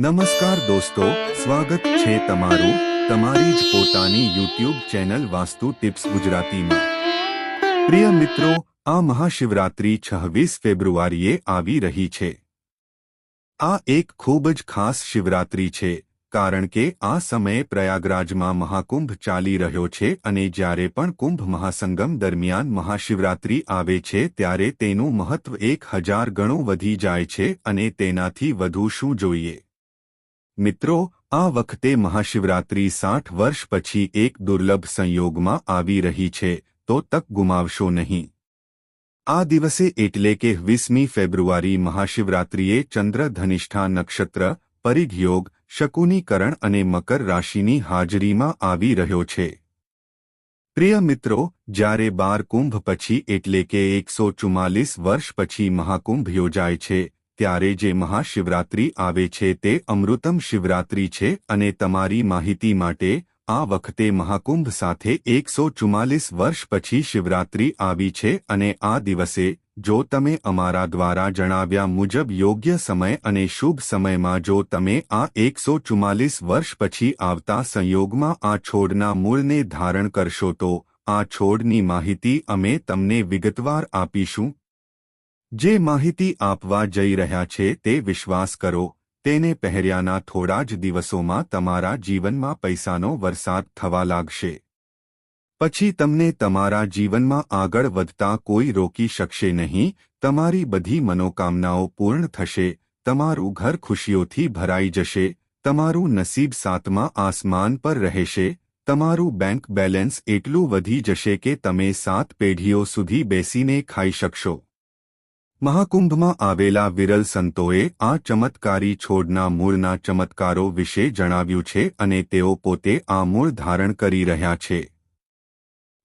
નમસ્કાર દોસ્તો, સ્વાગત છે તમારું તમારી જ પોતાની યુટ્યુબ ચેનલ વાસ્તુ ટિપ્સ ગુજરાતીમાં. પ્રિય મિત્રો, આ મહાશિવરાત્રી છવ્વીસ ફેબ્રુઆરીએ આવી રહી છે. આ એક ખૂબ જ ખાસ શિવરાત્રી છે, કારણ કે આ સમયે પ્રયાગરાજમાં મહાકુંભ ચાલી રહ્યો છે અને જ્યારે પણ કુંભ મહાસંગમ દરમિયાન મહાશિવરાત્રી આવે છે ત્યારે તેનું મહત્વ એક હજાર ગણું વધી જાય છે અને તેનાથી વધુ શું જોઈએ? મિત્રો, આ વખતે મહાશિવરાત્રી સાઠ વર્ષ પછી એક દુર્લભ સંયોગમાં આવી રહી છે, તો તક ગુમાવશો નહીં. આ દિવસે એટલે કે વીસમી ફેબ્રુઆરી મહાશિવરાત્રિએ ચંદ્ર ધનિષ્ઠા નક્ષત્ર, પરિઘયોગ, શકુનીકરણ અને મકર રાશિની હાજરીમાં આવી રહ્યો છે. પ્રિય મિત્રો, જ્યારે બાર કુંભ પછી એટલે કે એકસો ચુમ્માલીસ વર્ષ પછી મહાકુંભ યોજાય છે ત્યારે જે મહાશિવરાત્રી આવે છે તે અમૃતમ શિવરાત્રી છે અને તમારી માહિતી માટે આ વખતે મહાકુંભ સાથે એકસો ચુમ્માલીસ વર્ષ પછી શિવરાત્રી આવી છે અને આ દિવસે જો તમે અમારા દ્વારા જણાવ્યા મુજબ યોગ્ય સમય અને શુભ સમયમાં જો તમે આ એકસો ચુમ્માલીસ વર્ષ પછી આવતા સંયોગમાં આ છોડના મૂળને ધારણ કરશો તો આ છોડની માહિતી અમે તમને વિગતવાર આપીશું. જે માહિતી આપવા જઈ રહ્યા છે તે વિશ્વાસ કરો, તેને પહેર્યાના થોડા જ દિવસોમાં તમારા જીવનમાં પૈસાનો વરસાદ થવા લાગશે. પછી તમને તમારા જીવનમાં આગળ વધતા કોઈ રોકી શકશે નહીં, તમારી બધી મનોકામનાઓ પૂર્ણ થશે, તમારું ઘર ખુશીઓથી ભરાઈ જશે, તમારું નસીબ સાતમા આસમાન પર રહેશે, તમારું બેંક બેલેન્સ એટલું વધી જશે કે તમે સાત પેઢીઓ સુધી બેસીને ખાઈ શકશો. મહાકુંભમાં આવેલા વિરલ સંતોએ આ ચમત્કારી છોડના મૂળના ચમત્કારો વિશે જણાવ્યું છે અને તેઓ પોતે આ મૂળ ધારણ કરી રહ્યા છે.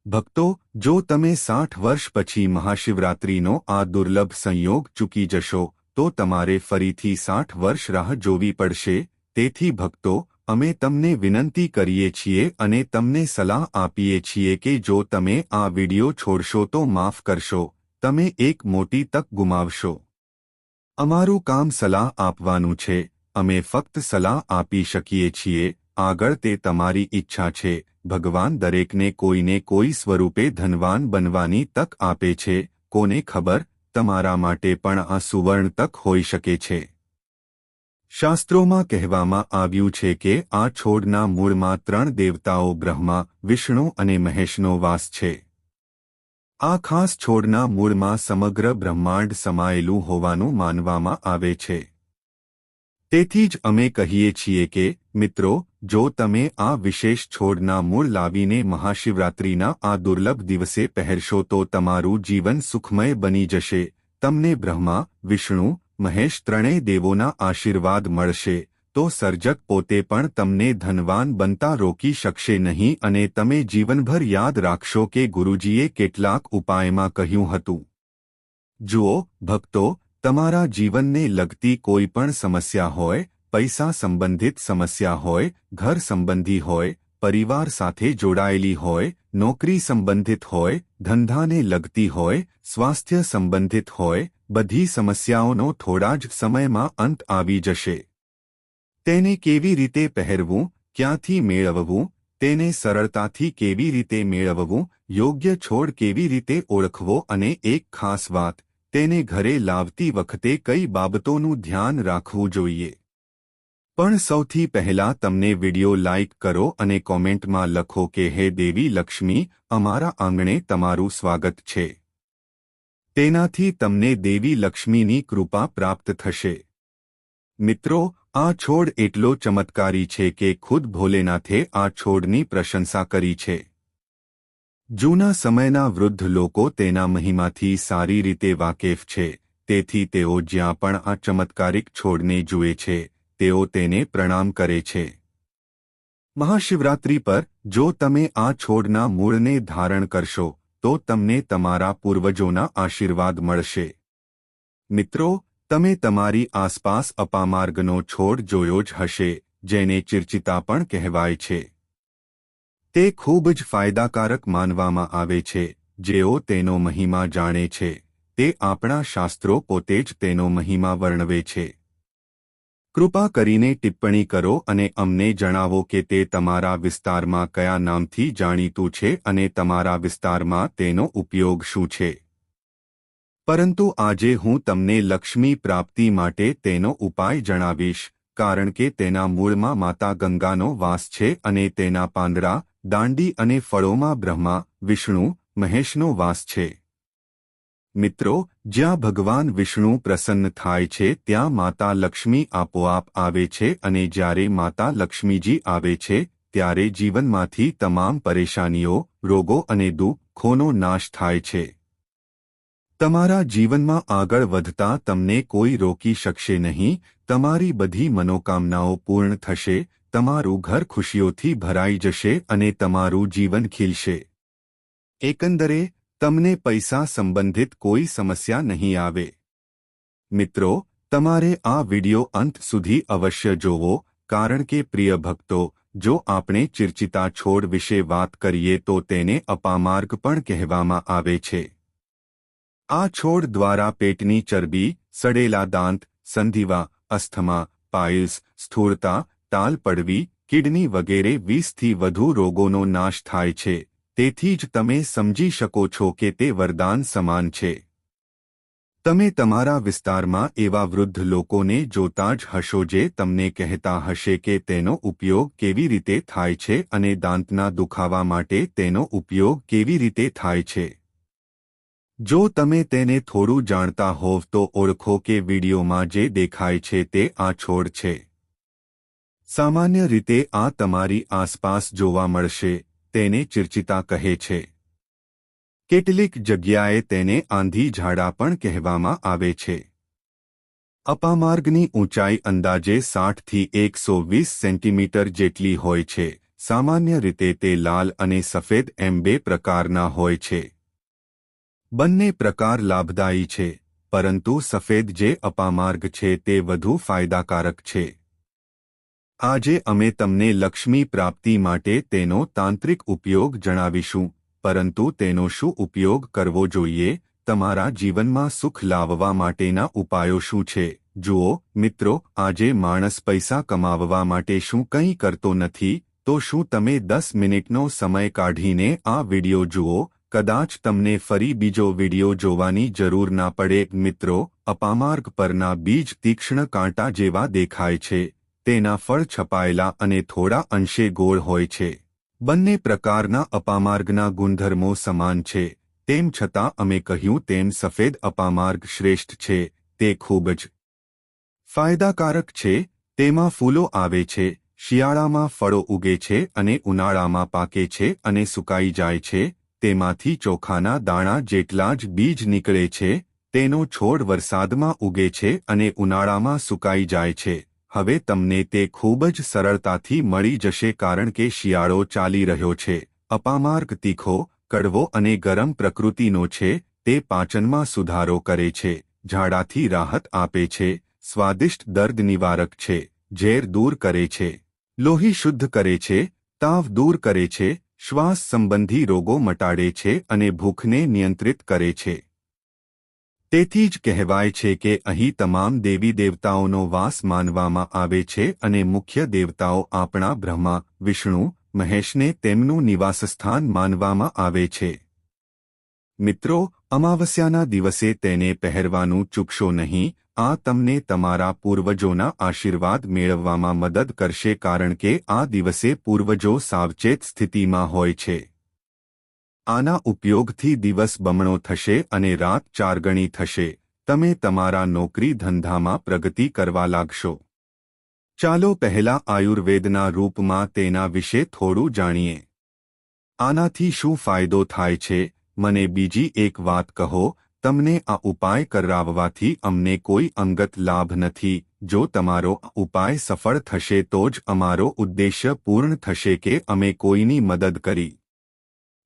ભક્તો, જો તમે સાઠ વર્ષ પછી મહાશિવરાત્રિનો આ દુર્લભ સંયોગ ચૂકી જશો, તો તમારે ફરીથી સાઠ વર્ષ રાહ જોવી પડશે. તેથી ભક્તો, અમે તમને વિનંતી કરીએ છીએ અને તમને સલાહ આપીએ છીએ કે જો તમે આ વિડિયો છોડશો તો માફ કરશો. તમે એક મોટી તક ગુમાવશો. અમારું કામ સલાહ આપવાનું છે, અમે ફક્ત સલાહ આપી શકીએ છીએ, આગળ તે તમારી ઈચ્છા છે, ભગવાન દરેકને કોઈને કોઈ સ્વરૂપે ધનવાન બનવાની તક આપે છે, કોને ખબર, તમારા માટે પણ આ સુવર્ણ તક હોઈ શકે છે. શાસ્ત્રોમાં કહેવામાં આવ્યું છે કે આ છોડના મૂળમાં ત્રણ દેવતાઓ બ્રહ્મા, વિષ્ણુ અને મહેશનો વાસ છે. આ ખાસ છોડના મૂળમાં સમગ્ર બ્રહ્માંડ સમાયેલું હોવાનું માનવામાં આવે છે. તેથી જ અમે કહીએ છીએ કે, મિત્રો, જો તમે આ વિશેષ છોડના મૂળ લાવીને મહાશિવરાત્રિના આ દુર્લભ દિવસે પહેરશો તો તમારું જીવન સુખમય બની જશે. તમને બ્રહ્મા, વિષ્ણુ, મહેશ ત્રણેય દેવોના આશીર્વાદ મળશે. તો સર્જક પોતે પણ તમને ધનવાન બનતા રોકી શકશે નહીં અને તમે જીવનભર યાદ રાખશો કે ગુરુજીએ કેટલાક ઉપાયમાં કહ્યું હતું. જુઓ, ભક્તો, તમારા જીવનને લગતી કોઈ પણ સમસ્યા હોય, પૈસા સંબંધિત સમસ્યા હોય, ઘર સંબંધી હોય, પરિવાર સાથે જોડાયેલી હોય, નોકરી સંબંધિત હોય, ધંધાને લગતી હોય, સ્વાસ્થ્ય સંબંધિત હોય, બધી સમસ્યાઓનો થોડા જ સમયમાં અંત આવી જશે. તેને કેવી રીતે પહેરવું, ક્યાંથી મેળવવું, તેને સરળતાથી કેવી રીતે મેળવવું, યોગ્ય છોડ કેવી રીતે ઓળખવો અને એક ખાસ વાત, તેને ઘરે લાવતી વખતે કઈ બાબતોનું ધ્યાન રાખવું જોઈએ. પણ સૌથી પહેલા તમને વિડિયો લાઇક કરો અને કોમેન્ટમાં લખો કે, હે દેવી લક્ષ્મી, અમારા આંગણે તમારું સ્વાગત છે. તેનાથી તમને દેવી લક્ષ્મીની કૃપા પ્રાપ્ત થશે. મિત્રો આ છોડ એટલો ચમત્કારી છે કે ખુદ ભોલેનાથે આ છોડની પ્રશંસા કરી છે. જૂના સમયના વૃદ્ધ લોકો તેના મહિમાથી સારી રીતે વાકેફ છે, તેથી તેઓ જ્યાં પણ આ ચમત્કારિક છોડને જુએ છે, તેઓ તેને પ્રણામ કરે છે. મહાશિવરાત્રિ પર, જો તમે આ છોડના મૂળને ધારણ કરશો, તો તમને તમારા પૂર્વજોના આશીર્વાદ મળશે. મિત્રો તમે તમારી આસપાસ અપામાર્ગનો છોડ જોયો જ હશે, જેને ચિરચિતા પણ કહેવાય છે. તે ખૂબ જ ફાયદાકારક માનવામાં આવે છે, જેઓ તેનો મહિમા જાણે છે. તે આપણા શાસ્ત્રો પોતે જ તેનો મહિમા વર્ણવે છે. કૃપા કરીને ટિપ્પણી કરો અને અમને જણાવો કે તે તમારા વિસ્તારમાં કયા નામથી જાણીતું છે અને તમારા વિસ્તારમાં તેનો ઉપયોગ શું છે. પરંતુ આજે હું તમને લક્ષ્મી પ્રાપ્તિ માટે તેનો ઉપાય જણાવીશ, કારણ કે તેના મૂળમાં માતા ગંગાનો વાસ છે અને તેના પાંદડા દાંડી અને ફળોમાં બ્રહ્મા, વિષ્ણુ, મહેશનો વાસ છે. મિત્રો, જ્યાં ભગવાન વિષ્ણુ પ્રસન્ન થાય છે, ત્યાં માતા લક્ષ્મી આપોઆપ આવે છે અને જ્યારે માતા લક્ષ્મીજી આવે છે, ત્યારે જીવનમાંથી તમામ પરેશાનીઓ, રોગો અને દુઃખોનો નાશ થાય છે. તમારા જીવનમાં આગળ વધતા તમને કોઈ રોકી શકશે નહીં, તમારી બધી મનોકામનાઓ પૂર્ણ થશે, તમારું ઘર ખુશીઓથી ભરાઈ જશે અને તમારું જીવન ખીલશે. એકંદરે, તમને પૈસા સંબંધિત કોઈ સમસ્યા નહીં આવે. મિત્રો, તમારે આ વિડિયો અંત સુધી અવશ્ય જોવો, કારણ કે પ્રિય ભક્તો, જો આપણે ચિરચિતા છોડ વિશે વાત કરીએ તો તેને અપામાર્ગ પણ કહેવામાં આવે છે. આ છોડ દ્વારા પેટની ચરબી, સડેલા દાંત, સંધિવા, અસ્થમા પાઇલ્સ સ્થૂળતા, તાલ પડવી, કિડની વગેરે વીસથી વધુ રોગોનો નાશ થાય છે. તેથી જ તમે સમજી શકો છો કે તે વરદાન સમાન છે. તમે તમારા વિસ્તારમાં એવા વૃદ્ધ લોકોને જોતા જ હશો જે તમને કહેતા હશે કે તેનો ઉપયોગ કેવી રીતે થાય છે અને દાંતના દુખાવા માટે તેનો ઉપયોગ કેવી રીતે થાય છે. જો તમે તેને થોડું જાણતા હોવ તો ઓળખો કે વિડીયોમાં જે દેખાય છે તે આ છોડ છે. સામાન્ય રીતે આ તમારી આસપાસ જોવા મળશે, તેને ચિરચિતા કહે છે. કેટલીક જગ્યાએ તેને આંધી ઝાડા પણ કહેવામાં આવે છે. અપામાર્ગની ઊંચાઈ અંદાજે સાઠથી એકસો વીસ સેન્ટીમીટર જેટલી હોય છે. સામાન્ય રીતે તે લાલ અને સફેદ એમ બે પ્રકારના હોય છે. બંને પ્રકાર લાભદાયી છે, પરંતુ સફેદ જે અપામાર્ગ છે તે વધુ ફાયદાકારક છે. આજે અમે તમને લક્ષ્મી પ્રાપ્તિ માટે તેનો તાંત્રિક ઉપયોગ જણાવીશું, પરંતુ તેનો શું ઉપયોગ કરવો જોઈએ, તમારા જીવનમાં સુખ લાવવા માટેના ઉપાયો શું છે? જુઓ, મિત્રો, આજે માણસ પૈસા કમાવવા માટે શું કંઈ કરતો નથી, તો શું તમે દસ મિનિટનો સમય કાઢીને આ વિડિયો જુઓ? કદાચ તમને ફરી બીજો વિડિયો જોવાની જરૂર ના પડે, મિત્રો. અપામાર્ગ પરના બીજ તીક્ષ્ણ કાંટા જેવા દેખાય છે. તેના ફળ છપાયેલા અને થોડા અંશે ગોળ હોય છે. બંને પ્રકારના અપામાર્ગના ગુણધર્મો સમાન છે. તેમ છતાં અમે કહ્યું તેમ સફેદ અપામાર્ગ શ્રેષ્ઠ છે. તે ખૂબ જ ફાયદાકારક છે. તેમાં ફૂલો આવે છે, શિયાળામાં ફળો ઉગે છે અને ઉનાળામાં પાકે છે અને સુકાઈ જાય છે. તેમાંથી ચોખાના દાણા જેટલા જ બીજ નીકળે છે, તેનો છોડ વરસાદમાં ઉગે છે અને ઉનાળામાં સુકાઈ જાય છે. હવે તમને તે ખૂબ જ સરળતાથી મળી જશે કારણ કે શિયાળો ચાલી રહ્યો છે. અપામાર્ગ તીખો, કડવો અને ગરમ પ્રકૃતિનો છે, તે પાચનમાં સુધારો કરે છે, ઝાડાથી રાહત આપે છે, સ્વાદિષ્ટ દર્દ નિવારક છે, ઝેર દૂર કરે છે. લોહી શુદ્ધ કરે છે, તાવ દૂર કરે છે શ્વાસ સંબંધી રોગો મટાડે છે અને ભૂખને નિયંત્રિત કરે છે. તેથી જ કહેવાય છે કે અહીં તમામ દેવી દેવતાઓનો વાસ માનવામાં આવે છે અને મુખ્ય દેવતાઓ આપણા બ્રહ્મા, વિષ્ણુ, મહેશને તેમનું નિવાસસ્થાન માનવામાં આવે છે. મિત્રો, અમાવસ્યાના દિવસે તેને પહેરવાનું ચૂકશો નહીં આ તમને તમારા પૂર્વજોના આશીર્વાદ મેળવવામાં મદદ કરશે કારણ કે આ દિવસે પૂર્વજો સાવચેત સ્થિતિમાં હોય છે. આના ઉપયોગથી દિવસ બમણો થશે અને રાત ચારગણી થશે. તમે તમારા નોકરી ધંધામાં પ્રગતિ કરવા લાગશો. ચાલો પહેલા આયુર્વેદના રૂપમાં તેના વિશે થોડું જાણીએ. આનાથી શું ફાયદો થાય છે? મને બીજી એક વાત કહો. તમને આ ઉપાય કરાવવાથી અમને કોઈ અંગત લાભ નથી. જો તમારો ઉપાય સફળ થશે તો જ અમારો ઉદ્દેશ્ય પૂર્ણ થશે કે અમે કોઈની મદદ કરી.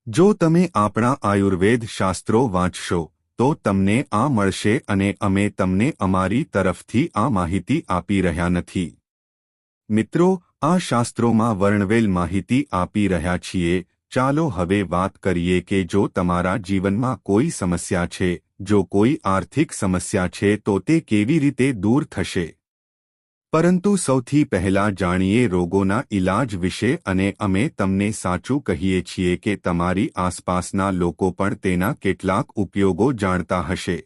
જો તમે આપણા આયુર્વેદ શાસ્ત્રો વાંચશો, તો તમને આ મળશે અને અમે તમને અમારી તરફથી આ માહિતી આપી રહ્યા નથી. મિત્રો, આ શાસ્ત્રોમાં વર્ણવેલ માહિતી આપી રહ્યા છીએ. ચાલો હવે વાત કરીએ કે જો તમારા જીવનમાં કોઈ સમસ્યા છે જો કોઈ આર્થિક સમસ્યા છે તો તે કેવી રીતે દૂર થશે? પરંતુ સૌથી પહેલા જાણીએ રોગોના ઇલાજ વિશે અને અમે તમને સાચું કહીએ છીએ કે તમારી આસપાસના લોકો પણ તેના કેટલાક ઉપયોગો જાણતા હશે.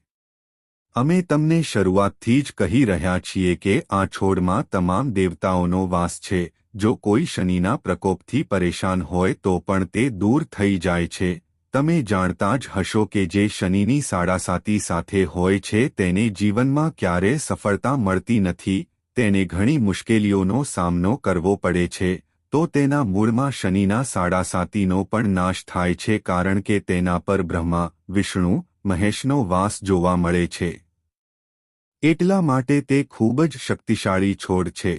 અમે તમને શરૂઆતથી જ કહી રહ્યા છીએ કે આ છોડમાં તમામ દેવતાઓનો વાસ છે. જો કોઈ શનિના પ્રકોપથી પરેશાન હોય તો પણ તે દૂર થઈ જાય છે. તમે જાણતા જ હશો કે જે શનિની સાડાસાતી સાથે હોય છે તેને જીવનમાં ક્યારે સફળતા મળતી નથી, તેને ઘણી મુશ્કેલીઓનો સામનો કરવો પડે છે, તો તેના મૂળમાં શનિના સાડાસાતીનો પણ નાશ થાય છે કારણ કે તેના પર બ્રહ્મા, વિષ્ણુ, મહેશનો વાસ જોવા મળે છે. એટલા માટે તે ખૂબ જ શક્તિશાળી છોડ છે.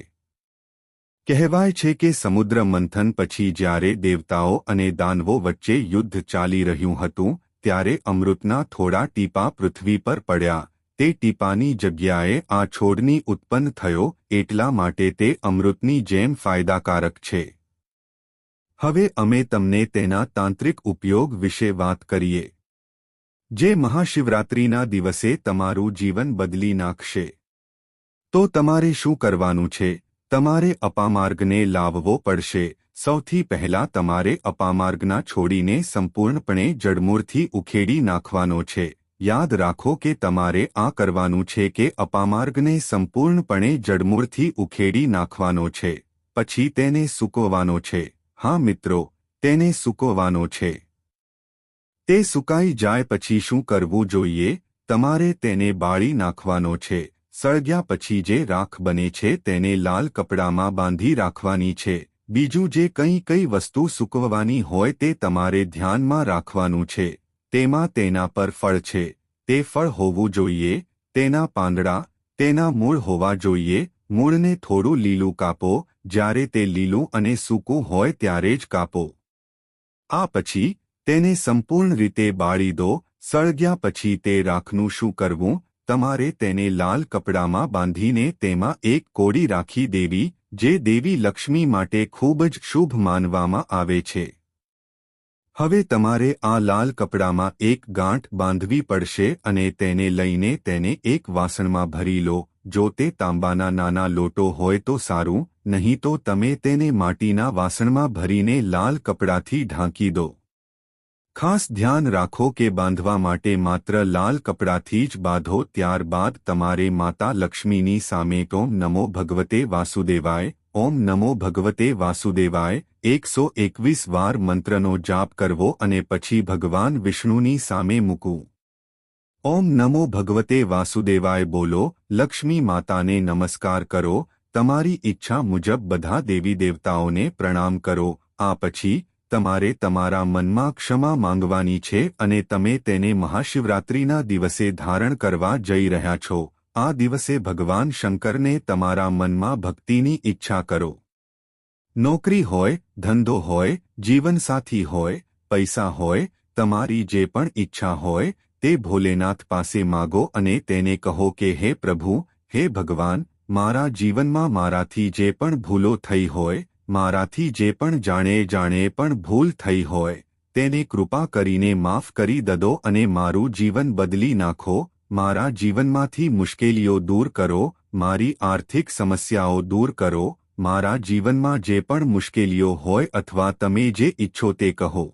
કહેવાય છે કે સમુદ્ર મંથન પછી જ્યારે દેવતાઓ અને દાનવો વચ્ચે યુદ્ધ ચાલી રહ્યું હતું, ત્યારે અમૃતના થોડા ટીપા પૃથ્વી પર પડ્યા. તે ટીપાની જગ્યાએ આ છોડની ઉત્પન્ન થયો, એટલા માટે તે અમૃતની જેમ ફાયદાકારક છે. હવે અમે તમને તેના તાંત્રિક ઉપયોગ વિશે વાત કરીએ. જે મહાશિવરાત્રિના દિવસે તમારું જીવન બદલી નાખશે. તો તમારે શું કરવાનું છે? તમારે અપામાર્ગને લાવવો પડશે. સૌથી પહેલા તમારે અપામાર્ગના છોડીને સંપૂર્ણપણે જડમૂળથી ઉખેડી નાખવાનો છે. યાદ રાખો કે તમારે આ કરવાનું છે કે અપામાર્ગને સંપૂર્ણપણે જડમૂળથી ઉખેડી નાખવાનો છે. પછી તેને સૂકવવાનો છે. હા મિત્રો, તેને સૂકવવાનો છે. તે સુકાઈ જાય પછી શું કરવું જોઈએ? તમારે તેને બાળી નાખવાનો છે. સળગ્યા પછી જે રાખ બને છે તેને લાલ કપડામાં બાંધી રાખવાની છે. બીજું જે કંઈ કઈ વસ્તુ સૂકવવાની હોય તે તમારે ધ્યાનમાં રાખવાનું છે. તેમાં તેના પર ફળ છે. તે ફળ હોવું જોઈએ, તેના પાંદડા, તેના મૂળ હોવા જોઈએ, મૂળને થોડું લીલું કાપો, જ્યારે તે લીલું અને સૂકું હોય ત્યારે જ કાપો. આ પછી તેને સંપૂર્ણ રીતે બાળી દો. સળગ્યા પછી તે રાખનું શું કરવું? તમારે તેને લાલ કપડામાં બાંધીને તેમાં એક કોડી રાખી દેવી, જે દેવી લક્ષ્મી માટે ખૂબ જ શુભ માનવામાં આવે છે. હવે તમારે આ લાલ કપડામાં એક ગાંઠ બાંધવી પડશે અને તેને લઈને તેને એક વાસણમાં ભરી લો. જો તે તાંબાના નાના લોટો હોય તો સારું, નહીં તો તમે તેને માટીના વાસણમાં ભરીને લાલ કપડાથી ઢાંકી દો. ખાસ ધ્યાન રાખો કે બાંધવા માટે માત્ર લાલ કપડાથી જ બાંધો, ત્યારબાદ તમારે માતા લક્ષ્મીની સામે ઓમ નમો ભગવતે વાસુદેવાય, ઓમ નમો ભગવતે વાસુદેવાય, એકસો એકવીસ વાર મંત્રનો જાપ કરવો અને પછી ભગવાન વિષ્ણુની સામે મૂકવું. ઓમ નમો ભગવતે વાસુદેવાય બોલો, લક્ષ્મી માતાને નમસ્કાર કરો, તમારી ઈચ્છા મુજબ બધા દેવી દેવતાઓને પ્રણામ કરો, આ પછી તમારે તમારા મનમાં ક્ષમા માંગવાની છે અને તમે તેને મહાશિવરાત્રિના દિવસે ધારણ કરવા જઈ રહ્યા છો. આ દિવસે ભગવાન શંકરને તમારા મનમાં ભક્તિની ઈચ્છા કરો. નોકરી હોય, ધંધો હોય, જીવનસાથી હોય, પૈસા હોય, તમારી જે પણ ઈચ્છા હોય, તે ભોલેનાથ પાસે માગો અને તેને કહો કે, હે પ્રભુ, હે ભગવાન, મારા જીવનમાં મારાથી જે પણ ભૂલો થઈ હોય મારાથી જે પણ જાણે જાણે પણ ભૂલ થઈ હોય, તેને કૃપા કરીને માફ કરી દદો અને મારું જીવન બદલી નાખો, મારા જીવનમાંથી મુશ્કેલીઓ દૂર કરો, મારી આર્થિક સમસ્યાઓ દૂર કરો, મારા જીવનમાં જે પણ મુશ્કેલીઓ હોય અથવા તમે જે ઈચ્છો તે કહો.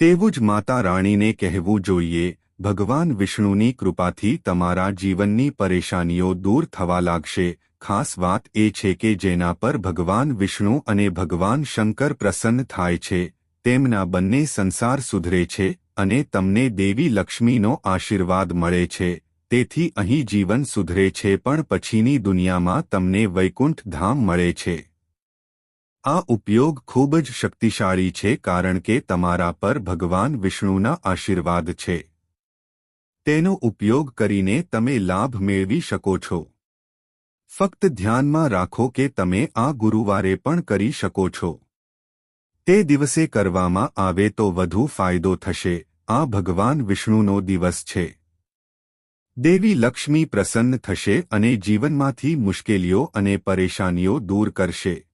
તેવું જ માતા રાણીને કહેવું જોઈએ, ભગવાન વિષ્ણુની કૃપાથી તમારા જીવનની પરેશાનીઓ દૂર થવા લાગશે ખાસ વાત એ છે કે જેના પર ભગવાન વિષ્ણુ અને ભગવાન શંકર પ્રસન્ન થાય છે, તેમના બંને સંસાર સુધરે છે અને તમને દેવી લક્ષ્મીનો આશીર્વાદ મળે છે. તેથી અહીં જીવન સુધરે છે પણ પછીની દુનિયામાં તમને વૈકુંઠ ધામ મળે છે. આ ઉપયોગ ખૂબ જ શક્તિશાળી છે કારણ કે તમારા પર ભગવાન વિષ્ણુના આશીર્વાદ છે. તેનો ઉપયોગ કરીને તમે લાભ મેળવી શકો છો. ફક્ત ધ્યાનમાં રાખો કે તમે આ ગુરુવારે પણ કરી શકો છો. તે દિવસે કરવામાં આવે તો વધુ ફાયદો થશે. આ ભગવાન વિષ્ણુનો દિવસ છે. દેવી લક્ષ્મી પ્રસન્ન થશે અને જીવનમાંથી મુશ્કેલીઓ અને પરેશાનીઓ દૂર કરશે.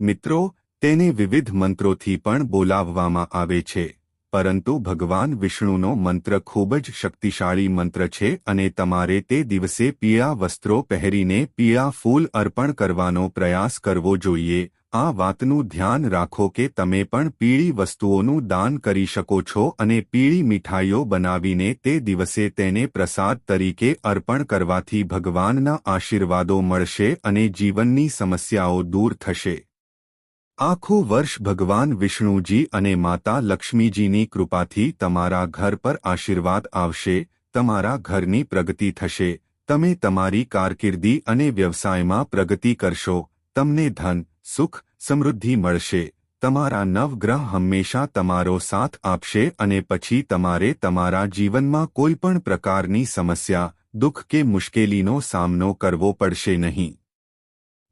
મિત્રો, તેને વિવિધ મંત્રોથી પણ બોલાવવામાં આવે છે. પરંતુ ભગવાન વિષ્ણુનો મંત્ર ખૂબ જ શક્તિશાળી મંત્ર છે અને તમારે તે દિવસે પીળા વસ્ત્રો પહેરીને પીળા ફૂલ અર્પણ કરવાનો પ્રયાસ કરવો જોઈએ. આ વાતનું ધ્યાન રાખો કે તમે પણ પીળી વસ્તુઓનું દાન કરી શકો છો અને પીળી મીઠાઈઓ બનાવીને તે દિવસે તેને પ્રસાદ તરીકે અર્પણ કરવાથી ભગવાનના આશીર્વાદો મળશે અને જીવનની સમસ્યાઓ દૂર થશે. આખું વર્ષ ભગવાન વિષ્ણુજી અને માતા લક્ષ્મીજીની કૃપાથી તમારા ઘર પર આશીર્વાદ આવશે, તમારા ઘરની પ્રગતિ થશે, તમે તમારી કારકિર્દી અને વ્યવસાયમાં પ્રગતિ કરશો, તમને ધન, સુખ, સમૃદ્ધિ મળશે, તમારા નવગ્રહ હંમેશા તમારો સાથ આપશે અને પછી તમારે તમારા જીવનમાં કોઈપણ પ્રકારની સમસ્યા, દુઃખ કે મુશ્કેલીનો સામનો કરવો પડશે નહીં.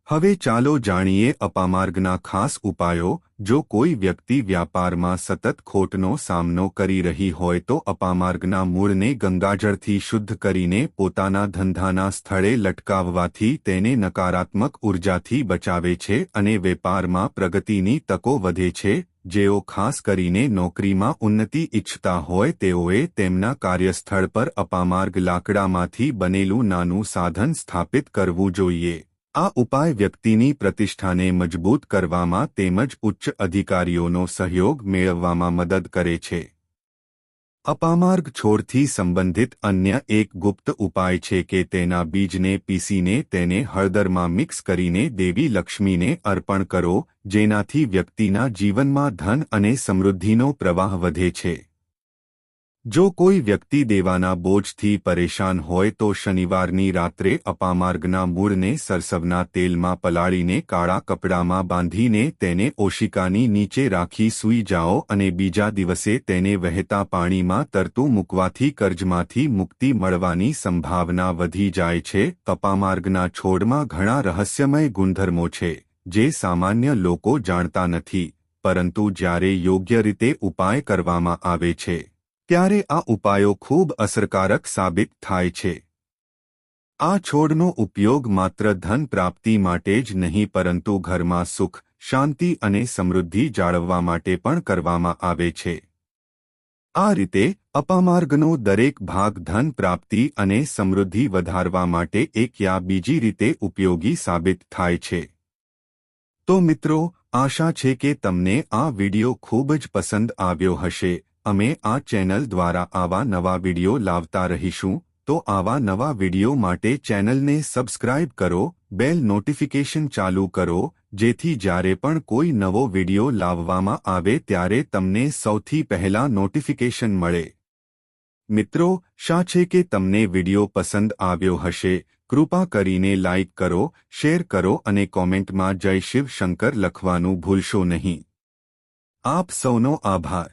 હવે ચાલો જાણીએ અપામાર્ગના ખાસ ઉપાયો, જો કોઈ વ્યક્તિ વ્યાપારમાં સતત ખોટનો સામનો કરી રહી હોય તો અપામાર્ગના મૂળને ગંગાજળથી શુદ્ધ કરીને પોતાના ધંધાના સ્થળે લટકાવવાથી તેને નકારાત્મક ઉર્જાથી બચાવે છે અને વેપારમાં પ્રગતિની તકો વધે છે, જેઓ ખાસ કરીને નોકરીમાં ઉન્નતિ ઇચ્છતા હોય તેઓએ તેમના કાર્યસ્થળ પર અપામાર્ગ લાકડામાંથી બનેલું નાનું સાધન સ્થાપિત કરવું જોઈએ. આ ઉપાય વ્યક્તિની પ્રતિષ્ઠાને મજબૂત કરવામાં તેમજ ઉચ્ચ અધિકારીઓનો સહયોગ મેળવવામાં મદદ કરે છે. અપામાર્ગ છોડથી સંબંધિત અન્ય એક ગુપ્ત ઉપાય છે કે તેના બીજને પીસીને તેને હળદરમાં મિક્સ કરીને દેવી લક્ષ્મીને અર્પણ કરો, જેનાથી વ્યક્તિના જીવનમાં ધન અને સમૃદ્ધિનો પ્રવાહ વધે છે. જો કોઈ વ્યક્તિ દેવાના બોજથી પરેશાન હોય તો શનિવારની રાત્રે અપામાર્ગના મૂળને સરસવના તેલમાં પલાળીને કાળા કપડામાં બાંધીને તેને ઓશિકાની નીચે રાખી સૂઈ જાઓ અને બીજા દિવસે તેને વહેતા પાણીમાં તરતું મૂકવાથી કર્જમાંથી મુક્તિ મળવાની સંભાવના વધી જાય છે. અપામાર્ગના છોડમાં ઘણા રહસ્યમય ગુણધર્મો છે, જે સામાન્ય લોકો જાણતા નથી, પરંતુ જ્યારે યોગ્ય રીતે ઉપાય કરવામાં આવે છે ત્યારે આ ઉપાયો ખૂબ અસરકારક સાબિત થાય છે. આ છોડનો ઉપયોગ માત્ર ધન પ્રાપ્તિ માટે જ નહીં, પરંતુ ઘરમાં સુખ, શાંતિ અને સમૃદ્ધિ જાળવવા માટે પણ કરવામાં આવે છે. આ રીતે અપામાર્ગનો દરેક ભાગ ધન પ્રાપ્તિ અને સમૃદ્ધિ વધારવા માટે એક યા બીજી રીતે ઉપયોગી સાબિત થાય છે. તો મિત્રો, આશા છે કે તમને આ વિડિયો ખૂબ જ પસંદ આવ્યો હશે. અમે આ ચેનલ દ્વારા આવા નવા વિડિયો લાવતા રહીશું, તો આવા નવા વીડિયો માટે ચેનલને સબસ્ક્રાઇબ કરો, બેલ નોટિફિકેશન ચાલુ કરો, જેથી જ્યારે પણ કોઈ નવો વિડિયો લાવવામાં આવે ત્યારે તમને સૌથી પહેલા નોટિફિકેશન મળે. મિત્રો, શા છે કે તમને વિડિયો પસંદ આવ્યો હશે? કૃપા કરીને લાઇક કરો, શેર કરો અને કોમેન્ટમાં જય શિવ શંકર લખવાનું ભૂલશો નહીં. આપ સૌનો આભાર.